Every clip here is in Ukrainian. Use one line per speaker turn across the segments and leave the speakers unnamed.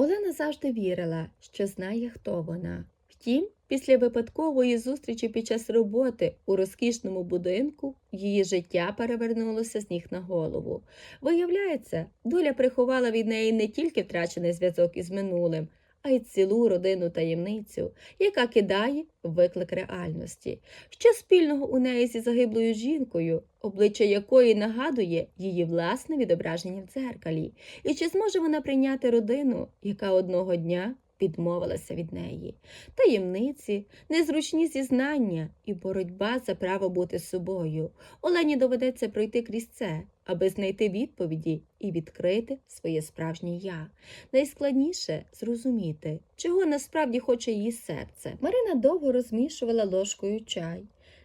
Олена завжди вірила, що знає, хто вона. Втім, після випадкової зустрічі під час роботи у розкішному будинку її життя перевернулося з ніг на голову. Виявляється, доля приховала від неї не тільки втрачений зв'язок із минулим, а й цілу родину таємницю, яка кидає виклик реальності. Що спільного у неї зі загиблою жінкою, обличчя якої нагадує її власне відображення в дзеркалі, і чи зможе вона прийняти родину, яка одного дня відмовилася від неї? Таємниці, незручні зізнання і боротьба за право бути собою. Олені доведеться пройти крізь це, аби знайти відповіді і відкрити своє справжнє я. Найскладніше зрозуміти, чого насправді хоче її серце. Марина довго розмішувала ложкою чай,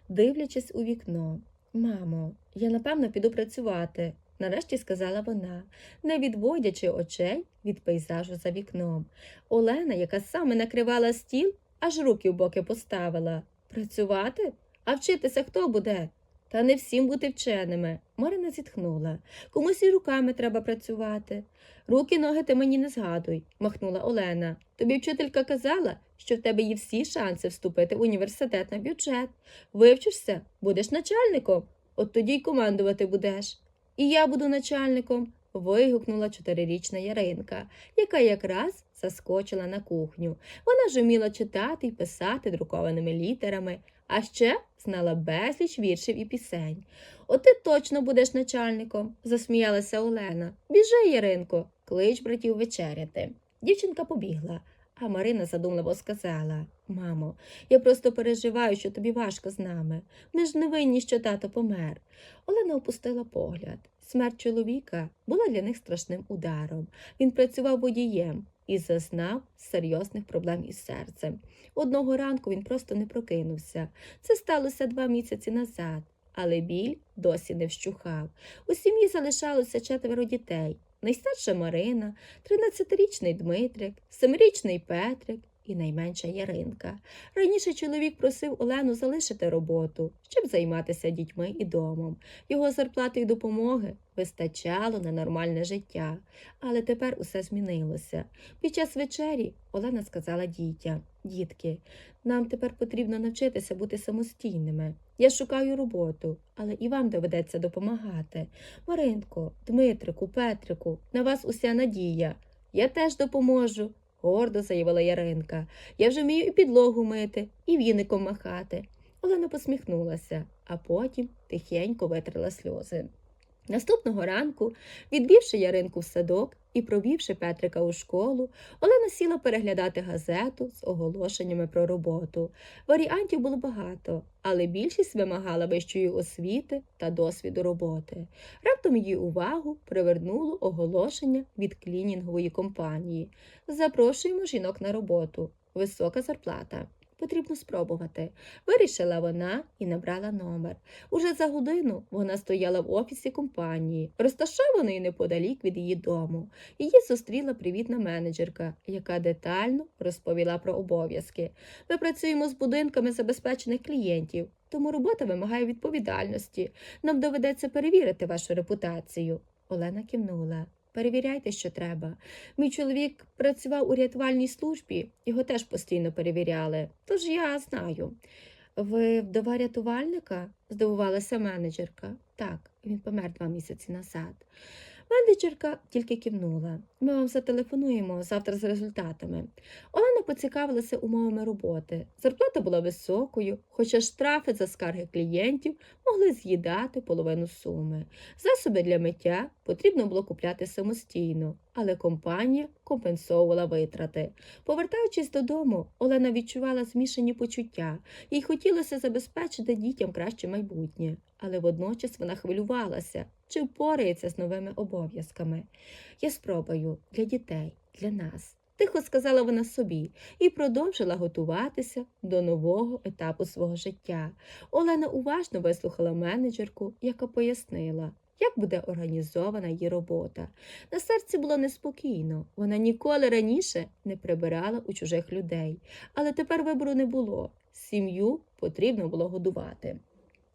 дивлячись у вікно. Мамо, я напевно піду працювати, нарешті сказала вона, не відводячи очей від пейзажу за вікном. Олена, яка саме накривала стіл, аж руки в боки поставила. Працювати? А вчитися хто буде? Та не всім бути вченими. Марина зітхнула. Комусь і руками треба працювати. Руки, ноги ти мені не згадуй, махнула Олена. Тобі вчителька казала, що в тебе є всі шанси вступити в університет на бюджет. Вивчишся, будеш начальником, от тоді й командувати будеш. І я буду начальником. вигукнула чотирирічна Яринка, яка якраз заскочила на кухню. Вона ж вміла читати й писати друкованими літерами, а ще знала безліч віршів і пісень. От ти точно будеш начальником, засміялася Олена. Біжи, Яринко, клич братів вечеряти. Дівчинка побігла, а Марина задумливо сказала Мамо, я просто переживаю, що тобі важко з нами. Ми ж не винні, що тато помер. Олена опустила погляд. Смерть чоловіка була для них страшним ударом. Він працював водієм і зазнав серйозних проблем із серцем. Одного ранку він просто не прокинувся. Це сталося два місяці назад, але біль досі не вщухав. У сім'ї залишалося четверо дітей. Найстарша Марина, 13-річний Дмитрик, 7-річний Петрик і найменша Яринка. Раніше чоловік просив Олену залишити роботу, щоб займатися дітьми і домом. Його зарплати й допомоги вистачало на нормальне життя. Але тепер усе змінилося. Під час вечері Олена сказала дітям Дітки, нам тепер потрібно навчитися бути самостійними. Я шукаю роботу, але і вам доведеться допомагати. Маринко, Дмитрику, Петрику, на вас уся надія. Я теж допоможу, гордо заявила Яринка. Я вже вмію і підлогу мити, і віником махати. Олена посміхнулася, а потім тихенько витрила сльози. Наступного ранку, відбивши Яринку в садок і провівши Петрика у школу, Олена сіла переглядати газету з оголошеннями про роботу. Варіантів було багато, але більшість вимагала вищої освіти та досвіду роботи. Раптом її увагу привернуло оголошення від клінінгової компанії. Запрошуємо жінок на роботу. Висока зарплата. Потрібно спробувати. Вирішила вона і набрала номер. Уже за годину вона стояла в офісі компанії, розташованої неподалік від її дому. Її зустріла привітна менеджерка, яка детально розповіла про обов'язки. Ми працюємо з будинками забезпечених клієнтів, тому робота вимагає відповідальності. Нам доведеться перевірити вашу репутацію. Олена кивнула. Перевіряйте, що треба. Мій чоловік працював у рятувальній службі, його теж постійно перевіряли, тож я знаю. Ви вдова рятувальника? здивувалася менеджерка. Так, він помер два місяці назад. Менеджерка тільки кивнула. Ми вам зателефонуємо завтра з результатами. Олена поцікавилася умовами роботи. Зарплата була високою, хоча штрафи за скарги клієнтів могли з'їдати половину суми. Засоби для миття потрібно було купляти самостійно, але компанія компенсовувала витрати. Повертаючись додому, Олена відчувала змішані почуття. Їй хотілося забезпечити дітям краще майбутнє, але водночас вона хвилювалася, чи впорається з новими обов'язками. Я спробую для дітей, для нас. Тихо сказала вона собі і продовжила готуватися до нового етапу свого життя. Олена уважно вислухала менеджерку, яка пояснила, як буде організована її робота. На серці було неспокійно. Вона ніколи раніше не прибирала у чужих людей, але тепер вибору не було. Сім'ю потрібно було годувати.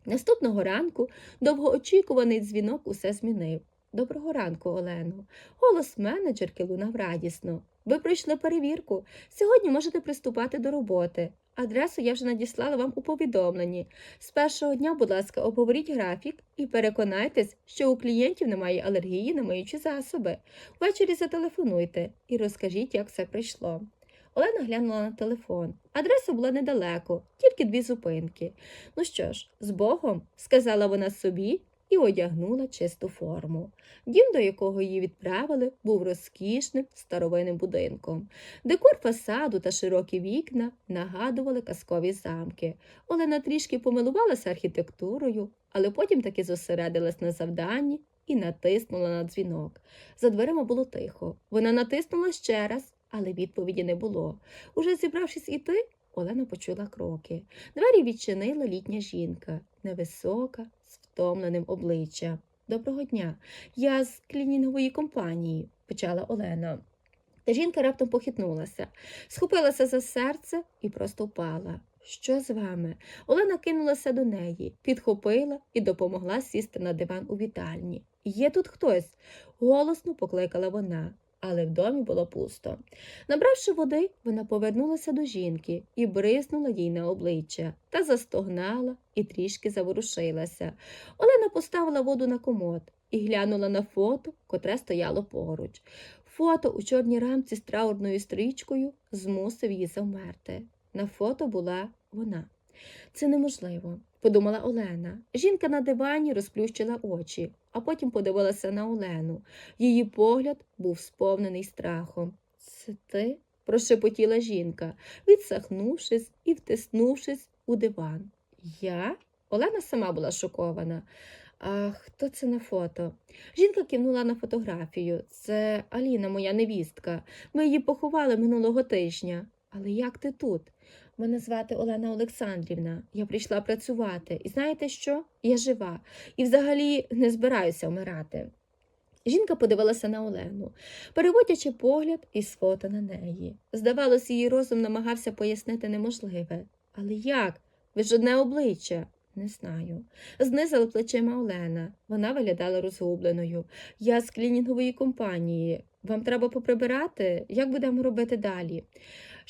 Наступного ранку довгоочікуваний дзвінок усе змінив. Доброго ранку, Олено. Голос менеджерки лунав радісно. Ви пройшли перевірку. Сьогодні можете приступати до роботи. Адресу я вже надіслала вам у повідомленні. З першого дня, будь ласка, обговоріть графік і переконайтесь, що у клієнтів немає алергії на миючі засоби. Ввечері зателефонуйте і розкажіть, як все прийшло. Олена глянула на телефон. Адреса була недалеко, тільки дві зупинки. Ну що ж, з Богом, сказала вона собі і одягнула чисту форму. Дім, до якого її відправили, був розкішним старовинним будинком. Декор фасаду та широкі вікна нагадували казкові замки. Олена трішки помилувалася архітектурою, але потім таки зосередилась на завданні і натиснула на дзвінок. За дверима було тихо. Вона натиснула ще раз, але відповіді не було. Уже зібравшись іти, Олена почула кроки. Двері відчинила літня жінка, невисока, з втомленим обличчям. Доброго дня. Я з клінінгової компанії, почала Олена. Та жінка раптом похитнулася, схопилася за серце і просто впала. Що з вами? Олена кинулася до неї, підхопила і допомогла сісти на диван у вітальні. Є тут хтось? голосно покликала вона, але в домі було пусто. Набравши води, вона повернулася до жінки і бризнула їй на обличчя та застогнала і трішки заворушилася. Олена поставила воду на комод і глянула на фото, котре стояло поруч. Фото у чорній рамці з траурною стрічкою змусив її завмерти. На фото була вона. Це неможливо, подумала Олена. Жінка на дивані розплющила очі, а потім подивилася на Олену. Її погляд був сповнений страхом. Це ти? прошепотіла жінка, відсахнувшись і втиснувшись у диван. Я? Олена сама була шокована. А хто це на фото? Жінка кивнула на фотографію. Це Аліна, моя невістка. Ми її поховали минулого тижня. Але як ти тут? Мене звати Олена Олександрівна. Я прийшла працювати. І знаєте що? Я жива і взагалі не збираюся вмирати. Жінка подивилася на Олену, переводячи погляд із фото на неї. Здавалось, її розум намагався пояснити неможливе. Але як? Ви ж одне обличчя. Не знаю. Знизила плечима Олена. Вона виглядала розгубленою. Я з клінінгової компанії. Вам треба поприбирати? Як будемо робити далі?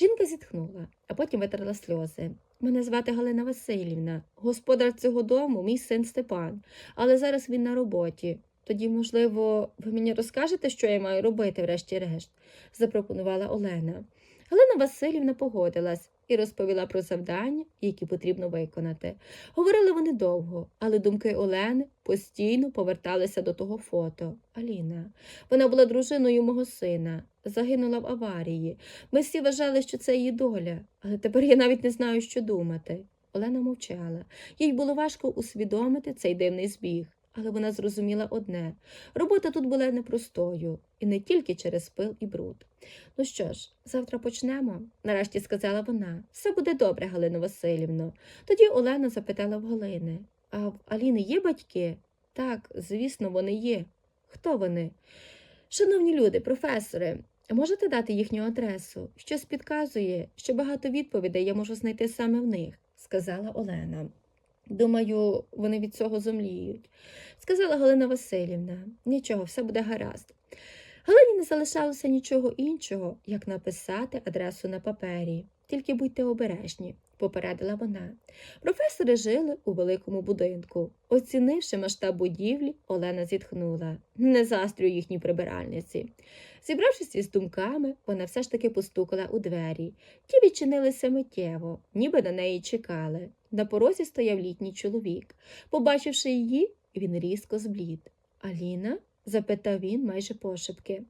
Жінка зітхнула, а потім витерла сльози. Мене звати Галина Васильівна. Господар цього дому, мій син Степан, але зараз він на роботі. Тоді, можливо, ви мені розкажете, що я маю робити, врешті-решт, запропонувала Олена. Галина Васильівна погодилась і розповіла про завдання, які потрібно виконати. Говорили вони довго, але думки Олени постійно поверталися до того фото. Аліна. Вона була дружиною мого сина, загинула в аварії. Ми всі вважали, що це її доля, але тепер я навіть не знаю, що думати. Олена мовчала. Їй було важко усвідомити цей дивний збіг. Але вона зрозуміла одне робота тут була непростою, і не тільки через пил і бруд. Ну що ж, завтра почнемо, нарешті сказала вона. Все буде добре, Галино Васильівно. Тоді Олена запитала в Галини А в Аліни є батьки? Так, звісно, вони є. Хто вони? Шановні люди, професори, можете дати їхню адресу? Щось підказує, що багато відповідей я можу знайти саме в них, сказала Олена. Думаю, вони від цього зомліють, сказала Галина Васильівна. Нічого, все буде гаразд. Галині не залишалося нічого іншого, як написати адресу на папері. Тільки будьте обережні, попередила вона. Професори жили у великому будинку. Оцінивши масштаб будівлі, Олена зітхнула. Не застрю їхній прибиральниці. Зібравшись із думками, вона все ж таки постукала у двері. Ті відчинилися миттєво, ніби на неї чекали. На порозі стояв літній чоловік. Побачивши її, він різко зблід. Аліна? запитав він майже пошепки.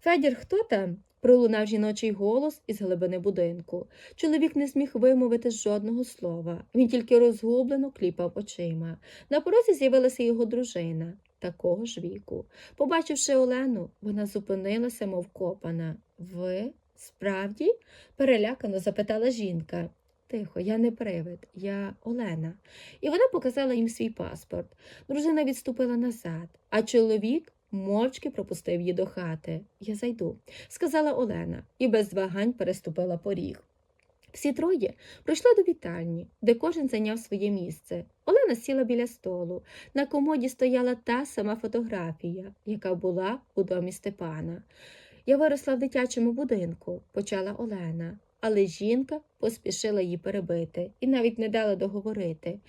Федір, хто там? Пролунав жіночий голос із глибини будинку. Чоловік не зміг вимовити жодного слова. Він тільки розгублено кліпав очима. На порозі з'явилася його дружина, такого ж віку. Побачивши Олену, вона зупинилася, мов копана. Ви справді? перелякано запитала жінка. Тихо, я не привид, я Олена. І вона показала їм свій паспорт. Дружина відступила назад, а чоловік мовчки пропустив її до хати. Я зайду, сказала Олена, і без вагань переступила поріг. Всі троє прийшли до вітальні, де кожен зайняв своє місце. Олена сіла біля столу. На комоді стояла та сама фотографія, яка була у домі Степана. Я виросла в дитячому будинку, почала Олена, але жінка поспішила її перебити і навіть не дала договорити.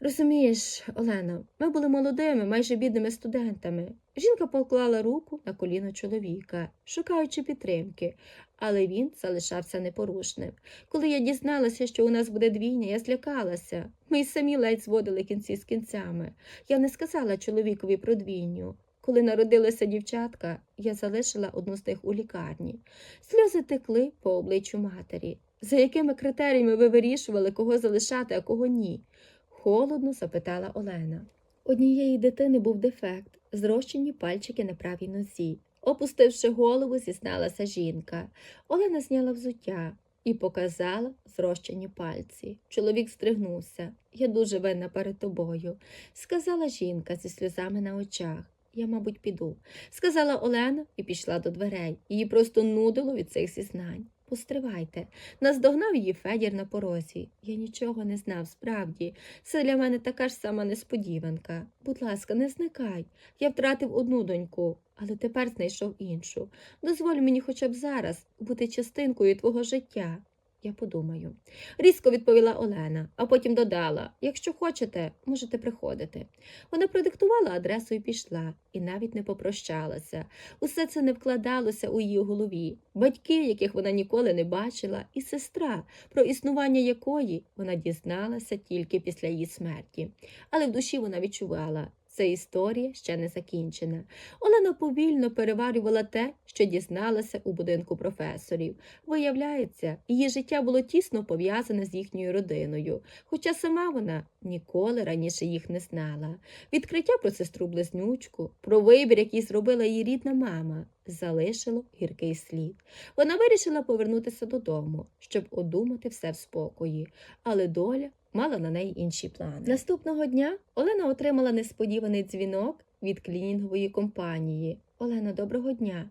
Розумієш, Олено, ми були молодими, майже бідними студентами. Жінка поклала руку на коліно чоловіка, шукаючи підтримки, але він залишався непорушним. Коли я дізналася, що у нас буде двійня, я злякалася. Ми й самі ледь зводили кінці з кінцями. Я не сказала чоловікові про двійню. Коли народилася дівчатка, я залишила одну з них у лікарні. Сльози текли по обличчю матері. За якими критеріями ви вирішували, кого залишати, а кого ні? холодно запитала Олена. Однієї дитини був дефект, зрощені пальчики на правій нозі. Опустивши голову, зізналася жінка. Олена зняла взуття і показала зрощені пальці. Чоловік стригнувся. Я дуже винна перед тобою, сказала жінка зі сльозами на очах. Я, мабуть, піду, сказала Олена і пішла до дверей. Її просто нудило від цих зізнань. Постривайте, наздогнав її Федір на порозі. Я нічого не знав, справді. Це для мене така ж сама несподіванка. Будь ласка, не зникай. Я втратив одну доньку, але тепер знайшов іншу. Дозволь мені хоча б зараз бути частинкою твого життя. Я подумаю. Різко відповіла Олена, а потім додала якщо хочете, можете приходити. Вона продиктувала адресу і пішла, і навіть не попрощалася. Усе це не вкладалося у її голові. Батьки, яких вона ніколи не бачила, і сестра, про існування якої вона дізналася тільки після її смерті. Але в душі вона відчувала. Ця історія ще не закінчена. Олена повільно переварювала те, що дізналася у будинку професорів. Виявляється, її життя було тісно пов'язане з їхньою родиною, хоча сама вона ніколи раніше їх не знала. Відкриття про сестру близнючку, про вибір, який зробила її рідна мама, залишило гіркий слід. Вона вирішила повернутися додому, щоб одумати все в спокої, але доля мала на неї інші плани. Наступного дня Олена отримала несподіваний дзвінок від клінінгової компанії. Олена, доброго дня.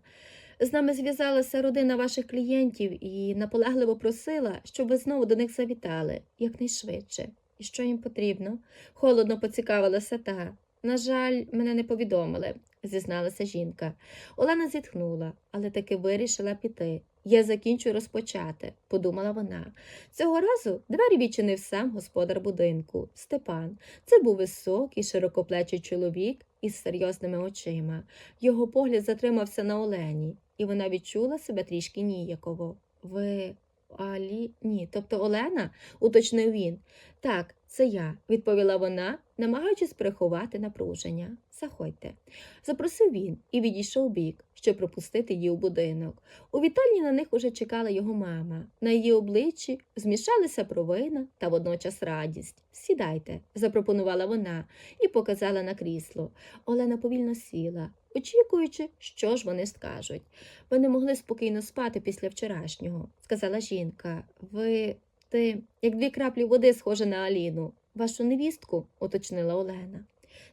З нами зв'язалася родина ваших клієнтів і наполегливо просила, щоб ви знову до них завітали якнайшвидше. І що їм потрібно? Холодно поцікавилася та. На жаль, мене не повідомили, зізналася жінка. Олена зітхнула, але таки вирішила піти. Я закінчу розпочати, подумала вона. Цього разу двері відчинив сам господар будинку Степан. Це був високий, широкоплечий чоловік із серйозними очима. Його погляд затримався на Олені, і вона відчула себе трішки ніяково. Ви Алі? Ні, тобто Олена, уточнив він. Так, це я, відповіла вона, намагаючись приховати напруження. Заходьте. Запросив він і відійшов бік, щоб пропустити її у будинок. У вітальні на них уже чекала його мама. На її обличчі змішалися провина та водночас радість. Сідайте, запропонувала вона і показала на крісло. Олена повільно сіла, очікуючи, що ж вони скажуть. Ви не могли спокійно спати після вчорашнього, сказала жінка. Ви ти, як дві краплі води, схожа на Аліну. Вашу невістку, уточнила Олена.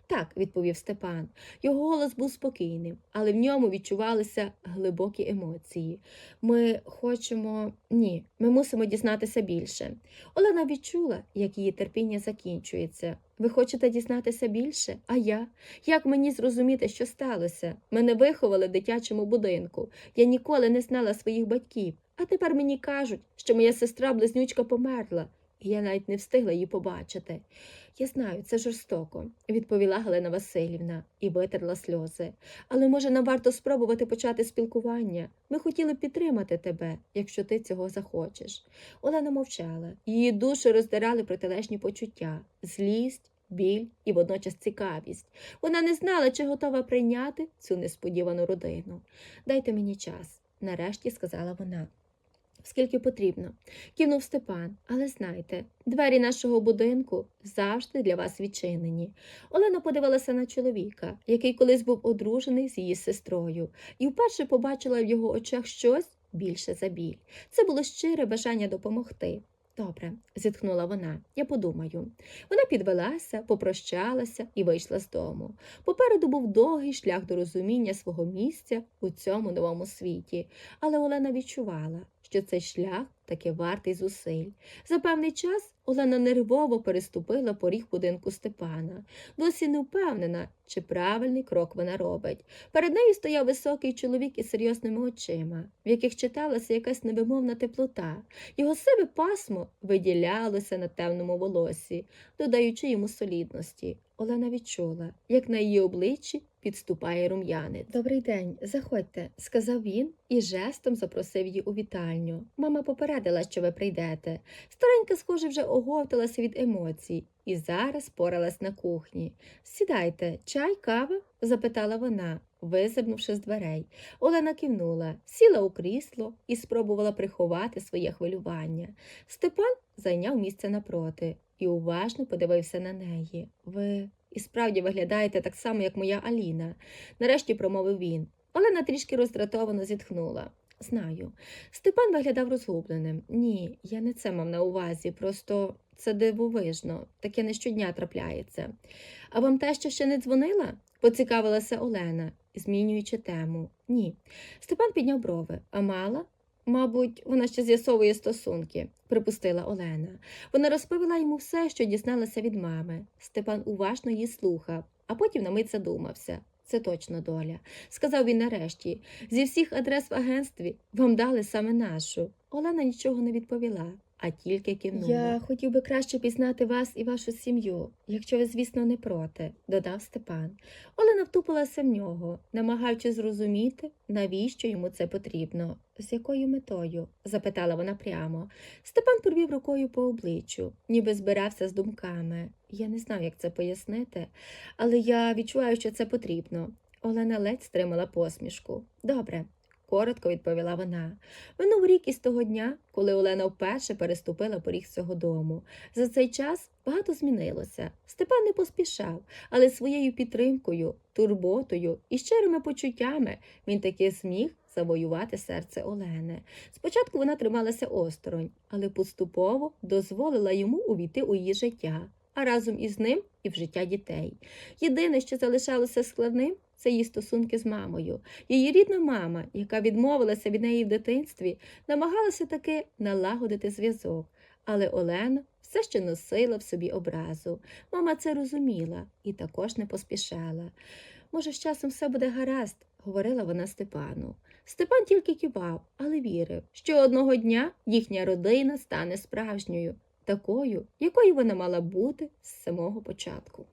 Так, відповів Степан. Його голос був спокійним, але в ньому відчувалися глибокі емоції. Ми хочемо ні, ми мусимо дізнатися більше. Олена відчула, як її терпіння закінчується. Ви хочете дізнатися більше? А я? Як мені зрозуміти, що сталося? Мене виховали в дитячому будинку. Я ніколи не знала своїх батьків. А тепер мені кажуть, що моя сестра близнючка померла, і я навіть не встигла її побачити. Я знаю, це жорстоко, відповіла Галина Васильівна і витерла сльози. Але може нам варто спробувати почати спілкування. Ми хотіли підтримати тебе, якщо ти цього захочеш. Олена мовчала, її душу роздирали протилежні почуття, злість. Біль і водночас цікавість. Вона не знала, чи готова прийняти цю несподівану родину. Дайте мені час, нарешті сказала вона. Скільки потрібно, кивнув Степан, але знайте, двері нашого будинку завжди для вас відчинені. Олена подивилася на чоловіка, який колись був одружений з її сестрою, і вперше побачила в його очах щось більше за біль. Це було щире бажання допомогти. Добре, зітхнула вона, я подумаю. Вона підвелася, попрощалася і вийшла з дому. Попереду був довгий шлях до розуміння свого місця у цьому новому світі, але Олена відчувала, що цей шлях таки вартий зусиль. За певний час Олена нервово переступила поріг будинку Степана, досі не впевнена, чи правильний крок вона робить. Перед нею стояв високий чоловік із серйозними очима, в яких читалася якась невимовна теплота. Його сиве пасмо виділялося на темному волосі, додаючи йому солідності. Олена відчула, як на її обличчі підступає рум'янець. Добрий день, заходьте, сказав він і жестом запросив її у вітальню. Мама попередила, що ви прийдете. Старенька, схоже, вже оговталася від емоцій і зараз поралась на кухні. Сідайте, чай, кава? запитала вона, визирнувши з дверей. Олена кивнула, сіла у крісло і спробувала приховати своє хвилювання. Степан зайняв місце напроти і уважно подивився на неї. Ви і справді виглядаєте так само, як моя Аліна, нарешті промовив він. Олена трішки роздратовано зітхнула. Знаю. Степан виглядав розгубленим. Ні, я не це мав на увазі, просто це дивовижно, таке не щодня трапляється. А вам те, ще не дзвонила? поцікавилася Олена, змінюючи тему. Ні. Степан підняв брови. А мала? Мабуть, вона ще з'ясовує стосунки, припустила Олена. Вона розповіла йому все, що дізналася від мами. Степан уважно її слухав, а потім на мить задумався. Це точно доля, сказав він нарешті. Зі всіх адрес в агентстві вам дали саме нашу. Олена нічого не відповіла, а тільки кивнула. Я хотів би краще пізнати вас і вашу сім'ю, якщо ви, звісно, не проти, додав Степан. Олена втупилася в нього, намагаючись зрозуміти, навіщо йому це потрібно. З якою метою? запитала вона прямо. Степан провів рукою по обличчю, ніби збирався з думками. Я не знаю, як це пояснити, але я відчуваю, що це потрібно. Олена ледь стримала посмішку. Добре, коротко відповіла вона. Минув рік із того дня, коли Олена вперше переступила поріг цього дому. За цей час багато змінилося. Степан не поспішав, але своєю підтримкою, турботою і щирими почуттями він таки зміг завоювати серце Олени. Спочатку вона трималася осторонь, але поступово дозволила йому увійти у її життя, а разом із ним і в життя дітей. Єдине, що залишалося складним, це її стосунки з мамою. Її рідна мама, яка відмовилася від неї в дитинстві, намагалася таки налагодити зв'язок. Але Олена все ще носила в собі образу. Мама це розуміла і також не поспішала. Може, з часом все буде гаразд, говорила вона Степану. Степан тільки кивав, але вірив, що одного дня їхня родина стане справжньою, такою, якою вона мала бути з самого початку.